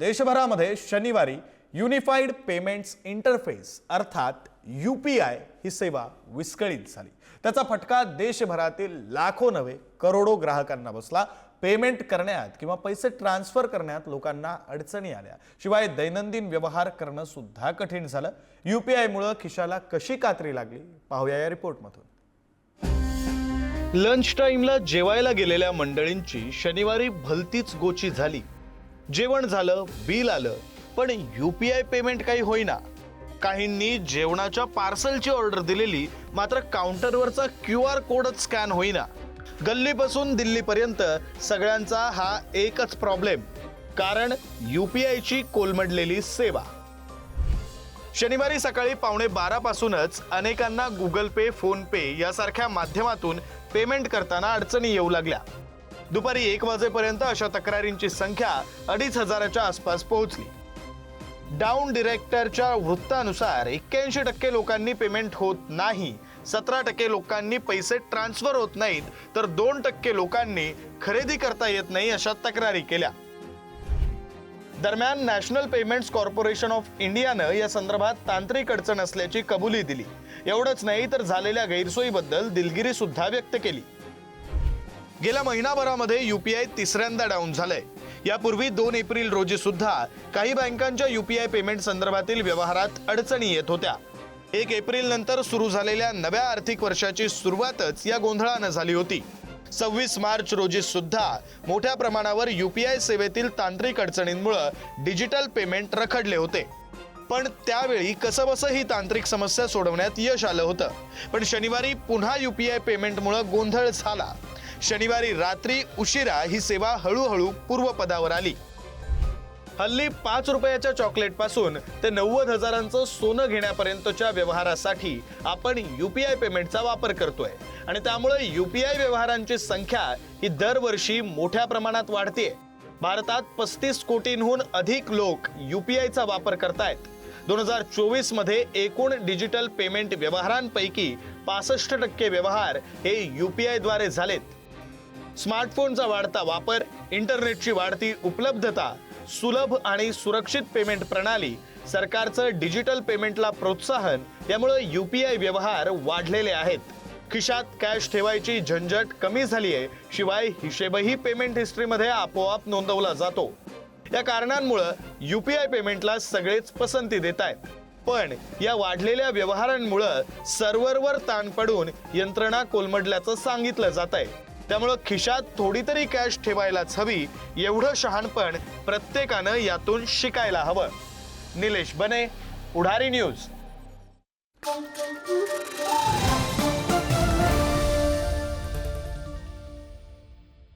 देशभरामध्ये शनिवारी unified payments interface अर्थात U P I ही सेवा विस्कळीत झाली. त्याचा फटका देशभरातील लाखो नव्हे करोडो ग्राहकांना बसला. पेमेंट करण्यात किंवा पैसे ट्रान्सफर करण्यात लोकांना अडचणी आल्या. शिवाय दैनंदिन व्यवहार करणं सुद्धा कठीण झालं. यू पी आयमुळं खिशाला कशी कात्री लागली? पाहूया या रिपोर्टमधून. लंच टाईमला जेवायला गेलेल्या मंडळींची शनिवारी भलतीच गोची झाली. जेवण झालं बिल आलं पण यू पी आय पेमेंट काही होईना. काहींनी जेवणाच्या पार्सलची ऑर्डर दिलेली मात्र काउंटरवरचा क्यू आर कोडच स्कॅन होईना. गल्लीपासून दिल्लीपर्यंत सगळ्यांचा हा एकच प्रॉब्लेम कारण यू पी आयची कोलमडलेली सेवा. शनिवारी सकाळी पावणे बारापासूनच अनेकांना गुगल पे फोन पे यासारख्या माध्यमातून पेमेंट करताना अडचणी येऊ लागल्या. दुपारी एक वाजेपर्यंत अशा तक्रारींची संख्या अडीच हजाराच्या आसपास पोहोचली. डाऊन डिरेक्टरच्या वृत्तानुसार एक्क्याऐंशी टक्के लोकांनी पेमेंट होत नाही सतरा टक्के लोकांनी पैसे ट्रान्सफर होत नाहीत तर दोन टक्के लोकांनी खरेदी करता येत नाही अशा तक्रारी केल्या. दरम्यान नॅशनल पेमेंट्स कॉर्पोरेशन ऑफ इंडियानं या संदर्भात तांत्रिक अडचण असल्याची कबुली दिली. एवढंच नाही तर झालेल्या गैरसोयीबद्दल दिलगिरी सुद्धा व्यक्त केली. गेल्या महिनाभरामध्ये युपीआय तिसऱ्यांदा डाऊन झालंय. यापूर्वी दोन एप्रिल रोजी सुद्धा काही बँकांच्या युपीआय पेमेंट संदर्भातील व्यवहारात अडचणी येत होत्या. एक एप्रिल नंतर सुरू झालेल्या नव्या आर्थिक वर्षाची सुरुवातच या गोंधळानं झाली होती. सव्वीस मार्च रोजी सुद्धा मोठ्या प्रमाणावर युपीआय सेवेतील तांत्रिक अडचणींमुळे डिजिटल पेमेंट रखडले होते. पण त्यावेळी कसंबसं ही तांत्रिक समस्या सोडवण्यात यश आलं होतं. पण शनिवारी पुन्हा युपीआय पेमेंटमुळे गोंधळ झाला. शनिवारी रात्री उशिरा ही सेवा हळूहळू पूर्वपदावर आली. हल्ली पाच रुपयाच्या चॉकलेटपासून ते नव्वद हजारांचं सोनं घेण्यापर्यंतच्या व्यवहारासाठी आपण यू पी आय पेमेंटचा वापर करतोय. आणि त्यामुळे यू पी आय व्यवहारांची संख्या ही दरवर्षी मोठ्या प्रमाणात वाढते. भारतात पस्तीस कोटींहून अधिक लोक यू पी आयचा वापर करतायत. दोन हजार चोवीसमध्ये एकूण डिजिटल पेमेंट व्यवहारांपैकी पासष्ट टक्के व्यवहार हे यू पी आयद्वारे झालेत. स्मार्टफोनचा वाढता वापर इंटरनेटची वाढती उपलब्धता सुलभ आणि सुरक्षित पेमेंट प्रणाली सरकारचं डिजिटल पेमेंटला प्रोत्साहन यामुळे आय व्यवहार वाढलेले आहेत. खिशात कॅश ठेवायची झंझट कमी झाली आहे शिवाय हिशेबही पेमेंट हिस्ट्रीमध्ये आपोआप नोंदवला जातो. या कारणांमुळं यू पी आय पेमेंटला सगळेच पसंती देत आहेत. पण या वाढलेल्या व्यवहारांमुळं सर्व्हरवर ताण पडून यंत्रणा कोलमडल्याचं सांगितलं जात आहे त्यामुळं खिशात थोडी तरी कॅश ठेवायलाच हवी एवढं शहाणपण प्रत्येकानं यातून शिकायला हवं. निलेश बने उढारी न्यूज.